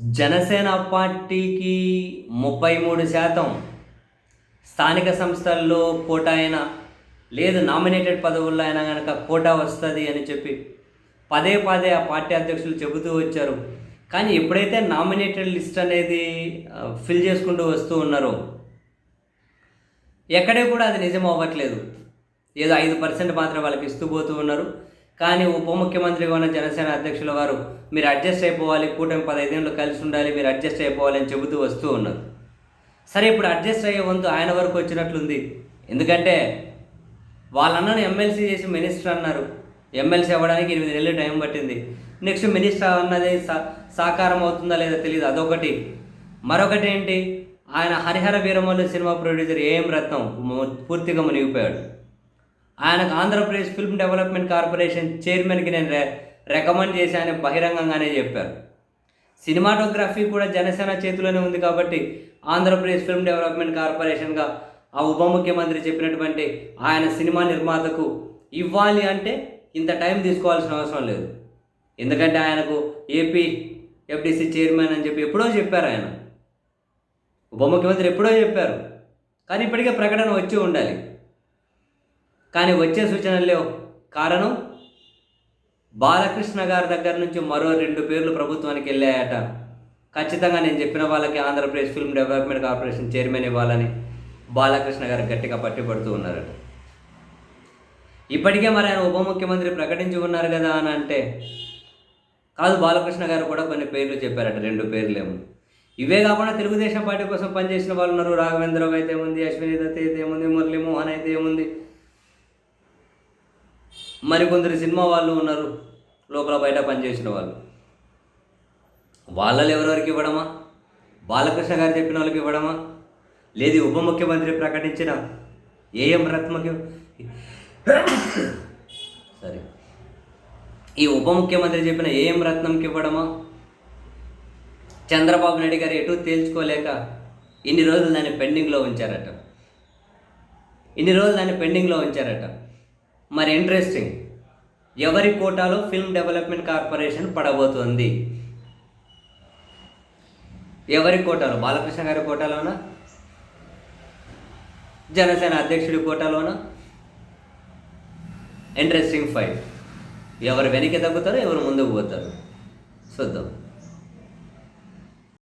జనసేన పార్టీకి ముప్పై మూడు శాతం స్థానిక సంస్థల్లో కోట అయినా లేదు నామినేటెడ్ పదవుల్లో అయినా కనుక కోటా వస్తుంది అని చెప్పి పదే పదే ఆ పార్టీ అధ్యక్షులు చెబుతూ వచ్చారు. కానీ ఎప్పుడైతే నామినేటెడ్ లిస్ట్ అనేది ఫిల్ చేసుకుంటూ వస్తూ ఉన్నారో ఎక్కడే కూడా అది నిజం అవ్వట్లేదు. ఏదో ఐదు పర్సెంట్ మాత్రం వాళ్ళకి ఇస్తూ పోతూ ఉన్నారు. కానీ ఉప ముఖ్యమంత్రిగా ఉన్న జనసేన అధ్యక్షుల వారు మీరు అడ్జస్ట్ అయిపోవాలి కూటమి పదహైదేళ్ళు కలిసి ఉండాలి మీరు అడ్జస్ట్ అయిపోవాలి అని చెబుతూ వస్తూ ఉన్నారు. సరే ఇప్పుడు అడ్జస్ట్ అయ్యే వంతు ఆయన వరకు వచ్చినట్లుంది. ఎందుకంటే వాళ్ళన్నను ఎమ్మెల్సీ చేసి మినిస్టర్ అన్నారు. ఎమ్మెల్సీ అవ్వడానికి ఎనిమిది నెలలు టైం పట్టింది. నెక్స్ట్ మినిస్టర్ అన్నది సా- సాకారం అవుతుందా లేదా తెలియదు అదొకటి. మరొకటి ఏంటి? ఆయన Harihara Veeramallu cinema producer AM Ratnam పూర్తిగా మునిగిపోయాడు. ఆయనకు ఆంధ్రప్రదేశ్ ఫిల్మ్ డెవలప్మెంట్ కార్పొరేషన్ చైర్మన్కి నేను రె రికమెండ్ చేశాను బహిరంగంగానే చెప్పారు. సినిమాటోగ్రఫీ కూడా జనసేన చేతిలోనే ఉంది కాబట్టి ఆంధ్రప్రదేశ్ ఫిల్మ్ డెవలప్మెంట్ కార్పొరేషన్గా ఆ ఉప ముఖ్యమంత్రి చెప్పినటువంటి ఆయన సినిమా నిర్మాతకు ఇవ్వాలి అంటే ఇంత టైం తీసుకోవాల్సిన అవసరం లేదు. ఎందుకంటే ఆయనకు ఏపీ ఎఫ్డిసి చైర్మన్ అని చెప్పి ఎప్పుడో చెప్పారు ఆయన. ఉప ముఖ్యమంత్రి ఎప్పుడో చెప్పారు. కానీ ఇప్పటికే ప్రకటన వచ్చి ఉండాలి. కానీ వచ్చే సూచనలు లేవు. కారణం? బాలకృష్ణ గారి దగ్గర నుంచి మరో రెండు పేర్లు ప్రభుత్వానికి వెళ్ళాయట. ఖచ్చితంగా నేను చెప్పిన వాళ్ళకి Andhra Pradesh film development corporation chairman ఇవ్వాలని బాలకృష్ణ గారు గట్టిగా పట్టుబడుతూ ఉన్నారట. ఇప్పటికే మరి ఆయన ఉప ముఖ్యమంత్రి ప్రకటించి ఉన్నారు కదా అని అంటే కాదు బాలకృష్ణ గారు కూడా కొన్ని పేర్లు చెప్పారట రెండు పేర్లేమో. ఇవే కాకుండా తెలుగుదేశం పార్టీ కోసం పనిచేసిన వాళ్ళు ఉన్నారు. రాఘవేంద్రరావు అయితే ఏముంది అశ్విని దత్ అయితే ఏముంది మురళీమోహన్ అయితే ఏముంది మరికొందరు సినిమా వాళ్ళు ఉన్నారు. లోపల బయట పనిచేసిన వాళ్ళు. వాళ్ళలో ఎవరెవరికి ఇవ్వడమా? బాలకృష్ణ గారు చెప్పిన వాళ్ళకి ఇవ్వడమా? లేదు ఉప ముఖ్యమంత్రి ప్రకటించిన ఏఎం రత్మకి సరే ఈ ఉప ముఖ్యమంత్రి చెప్పిన ఏఎం రత్నంకి ఇవ్వడమా? చంద్రబాబు నాయుడు గారు ఎటు తేల్చుకోలేక ఇన్ని రోజులు దాన్ని పెండింగ్లో ఉంచారట. ఇన్ని రోజులు దాన్ని పెండింగ్లో ఉంచారట. మరి ఇంట్రెస్టింగ్ ఎవరి కోటాలో ఫిల్మ్ డెవలప్మెంట్ కార్పొరేషన్ పడబోతోంది? ఎవరి కోటాలో? బాలకృష్ణ గారి కోటాలోనా? జనసేన అధ్యక్షుడి కోటాలోనా? ఇంట్రెస్టింగ్ ఫైట్ ఎవరు వెనక్కి తగ్గుతారో ఎవరు ముందుకు పోతారు. చూద్దాం.